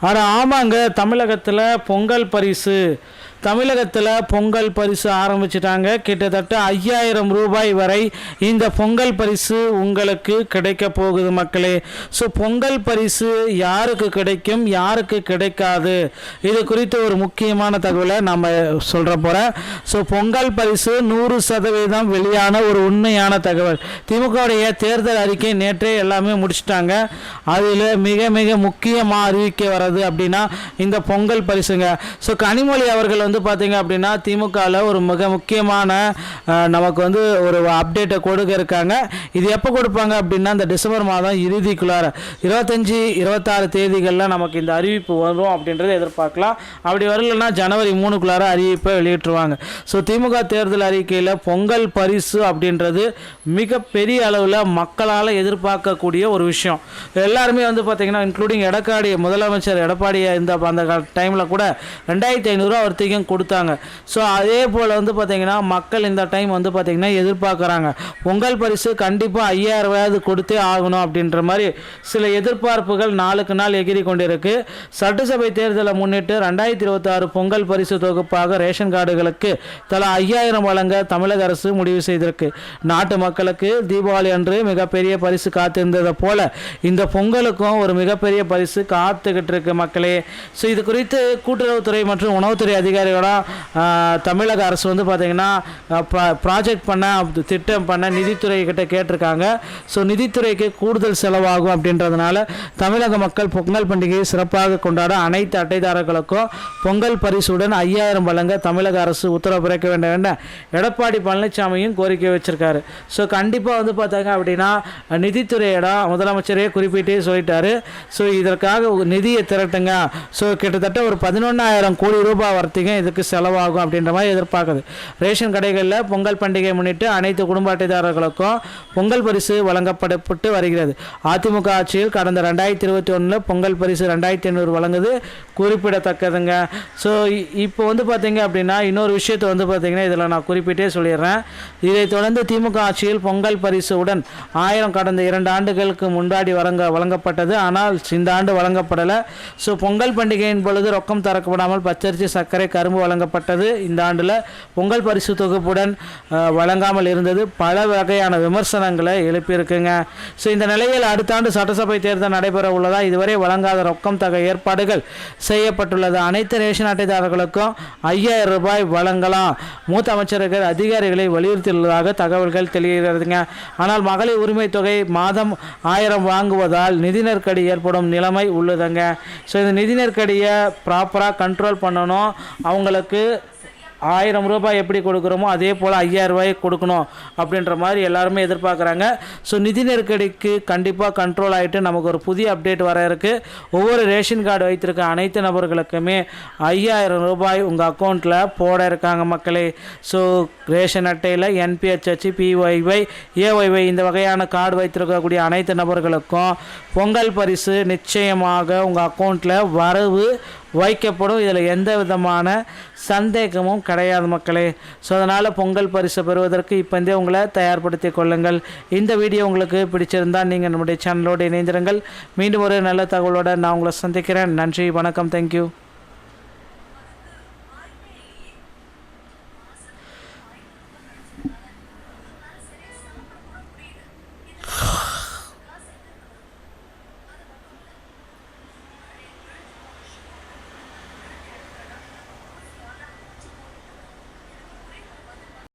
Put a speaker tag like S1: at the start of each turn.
S1: ஆனால் ஆமாங்க தமிழகத்தில் பொங்கல் பரிசு. தமிழகத்தில் பொங்கல் பரிசு ஆரம்பிச்சிட்டாங்க. கிட்டத்தட்ட ஐயாயிரம் ரூபாய் வரை இந்த பொங்கல் பரிசு உங்களுக்கு கிடைக்க போகுது மக்களே. ஸோ பொங்கல் பரிசு யாருக்கு கிடைக்கும் யாருக்கு கிடைக்காது? இது குறித்து ஒரு முக்கியமான தகவலை நம்ம சொல்கிற போகிறேன் ஸோ பொங்கல் பரிசு நூறு சதவீதம் வெளியான ஒரு உண்மையான தகவல். திமுகவுடைய தேர்தல் அறிக்கை நேற்றே எல்லாமே முடிச்சிட்டாங்க. அதில் மிக மிக முக்கியமாக அறிவிக்க வர்றது அப்படின்னா இந்த பொங்கல் பரிசுங்க. ஸோ கனிமொழி அவர்கள் வந்து பார்த்தீங்க அப்படின்னா திமுகவில் ஒரு மிக முக்கியமான நமக்கு வந்து ஒரு அப்டேட்டை கொடுக்க இருக்காங்க. இது எப்போ கொடுப்பாங்க அப்படின்னா இந்த டிசம்பர் மாதம் இறுதிக்குள்ளார. இருபத்தஞ்சி இருபத்தாறு தேதிகளில் நமக்கு இந்த அறிவிப்பு வரும் அப்படின்றத எதிர்பார்க்கலாம். அப்படி வரலன்னா ஜனவரி மூணுக்குள்ளார அறிவிப்பை வெளியிட்டுருவாங்க. ஸோ திமுக தேர்தல் அறிக்கையில் பொங்கல் பரிசு அப்படின்றது மிகப்பெரிய அளவில் மக்களால் எதிர்பார்க்கக்கூடிய ஒரு விஷயம். எல்லாருமே வந்து பார்த்தீங்கன்னா இன்க்ளூடிங் எடப்பாடி முதலமைச்சர் எடப்பாடி இந்த அந்த டைமில் கூட ரெண்டாயிரத்தி ஐநூறுரூவா ஒருத்தையும் கொடுத்தாங்க. ஸோ அதே போல் வந்து பார்த்தீங்கன்னா மக்கள் இந்த டைம் வந்து பார்த்தீங்கன்னா எதிர்பார்க்குறாங்க. பொங்கல் பரிசு கண்டிப்பாக ஐயாயிரவாவது கொடுத்தே ஆகணும் அப்படின்ற மாதிரி சில எதிர்பார்ப்புகள் நாளுக்கு நாள் எகிரி கொண்டிருக்கு. சட்டசபை தேர்தலை முன்னிட்டு ரெண்டாயிரத்தி இருபத்தாறு பொங்கல் பரிசு தொகுப்பாக ரேஷன் கார்டுகளுக்கு தலா ஐயாயிரம் வழங்க தமிழக அரசு முடிவு செய்திருக்கு. நாட்டு மக்களுக்கு தீபாவளி அன்று மிகப்பெரிய பரிசு காத்திருந்ததை போல இந்த பொங்கலுக்கும் ஒரு மிகப்பெரிய பரிசு காத்துக்கிட்டு இருக்கு மக்களே. ஸோ இது குறித்து கூட்டுறவுத்துறை மற்றும் உணவுத்துறை அதிகாரிகளோட தமிழக அரசு வந்து பார்த்திங்கன்னா ப்ராஜெக்ட் பண்ண திட்டம் பண்ண நிதித்துறை கிட்ட கேட்டிருக்காங்க. ஸோ நிதித்துறைக்கு கூடுதல் செலவாகும் அப்படின்றதுனால தமிழக மக்கள் பொங்கல் பண்டிகையை சிறப்பாக கொண்டாட அனைத்து அட்டைதாரர்களுக்கும் பொங்கல் பரிசுடன் ஐயாயிரம் வழங்க தமிழக அரசு உத்தரவு பிறக்க வேண்டும் என எடப்பாடி பழனிசாமியும் கோரிக்கை வச்சிருக்காரு. ஸோ கண்டிப்பாக வந்து பார்த்தாங்க அப்படின்னா நிதித்துறையிடம் முதலமைச்சரே குறிப்பிட்டே சொல்லிட்டாரு. ஸோ இதற்காக நிதியை திரட்டுங்க. ஸோ கிட்டத்தட்ட ஒரு பதினொன்றாயிரம் கோடி ரூபாய் வரத்துக்கு இதுக்கு செலவாகும் அப்படின்ற மாதிரி எதிர்பார்க்குது. ரேஷன் கடைகளில் பொங்கல் பண்டிகை முன்னிட்டு அனைத்து குடும்ப அட்டைதாரர்களுக்கும் பொங்கல் பரிசு வழங்கப்படப்பட்டு வருகிறது. அதிமுக ஆட்சியில் கடந்த ரெண்டாயிரத்தி இருபத்தி ஒன்றில் பொங்கல் பரிசு ரெண்டாயிரத்தி ஐநூறு வழங்குது. குறிப்பிடத்தக்கதுங்க. ஸோ இப்போ வந்து பார்த்தீங்க அப்படின்னா இன்னொரு விஷயத்தை வந்து பார்த்தீங்கன்னா இதில் நான் குறிப்பிட்டே சொல்லிடுறேன். இதைத் தொடர்ந்து திமுக ஆட்சியில் பொங்கல் பரிசுடன் ஆயிரம் கடந்த இரண்டு ஆண்டுகளுக்கு முன்னாடி வழங்க வழங்கப்பட்டது. ஆனால் இந்த ஆண்டு வழங்கப்படலை. ஸோ பொங்கல் பண்டிகையின் பொழுது ரொக்கம் தரப்படாமல் பச்சரிசி சர்க்கரை கரும்பு வழங்கப்பட்டது. இந்த ஆண்டில் பொங்கல் பரிசு தொகுப்புடன் வழங்காமல் இருந்தது. பல வகையான விமர்சனங்களை எழுப்பியிருக்குங்க. ஸோ இந்த நிலையில் அடுத்த ஆண்டு சட்டசபை தேர்தல் நடைபெற உள்ளதா? இதுவரை வழங்காத ரொக்கம் தக ஏற்பாடுகள் செய்யப்பட்டுள்ளது. அனைத்து ரேஷன் அட்டைதாரர்களுக்கும் ஐயாயிரம் ரூபாய் வழங்கலாம். மூத்த அமைச்சர்கள் அதிகாரிகளை வலியுறுத்தியுள்ளதாக தகவல்கள் தெரிகிறதுங்க. ஆனால் மகளிர் உரிமை தொகை மாதம் ஆயிரம் வாங்குவதால் நிதி நெருக்கடி ஏற்படும் நிலைமை உள்ளதுங்க. ஸோ இந்த நிதி நெருக்கடியை ப்ராப்பராக கண்ட்ரோல் பண்ணணும். அவங்களுக்கு ஆயிரம் ரூபாய் எப்படி கொடுக்குறோமோ அதே போல் ஐயாயிரம் ரூபாய் கொடுக்கணும் அப்படின்ற மாதிரி எல்லாருமே எதிர்பார்க்குறாங்க. ஸோ நிதி நெருக்கடிக்கு கண்டிப்பாக கண்ட்ரோல் ஆகிட்டு நமக்கு ஒரு புதிய அப்டேட் வர இருக்குது ஒவ்வொரு ரேஷன் கார்டு வைத்திருக்க அனைத்து நபர்களுக்குமே ஐயாயிரம் ரூபாய் உங்கள் அக்கௌண்ட்டில் போட இருக்காங்க மக்களே. ஸோ ரேஷன் அட்டையில் என்பிஹெச்ஹெச் பிஒய்ஒய் ஏஒய்ஒய் இந்த வகையான கார்டு வைத்திருக்கக்கூடிய அனைத்து நபர்களுக்கும் பொங்கல் பரிசு நிச்சயமாக உங்கள் அக்கௌண்ட்டில் வரவு வைக்கப்படும். இதில் எந்த விதமான சந்தேகமும் கிடையாது மக்களே. ஸோ அதனால் பொங்கல் பரிசு பெறுவதற்கு இப்போந்தே உங்களை தயார்படுத்தி கொள்ளுங்கள். இந்த வீடியோ உங்களுக்கு பிடிச்சிருந்தால் நீங்கள் நம்முடைய சேனலோடு இணைந்திருங்கள். மீண்டும் ஒரு நல்ல தகவலோடு நான் உங்களை சந்திக்கிறேன். நன்றி வணக்கம் தேங்க்யூ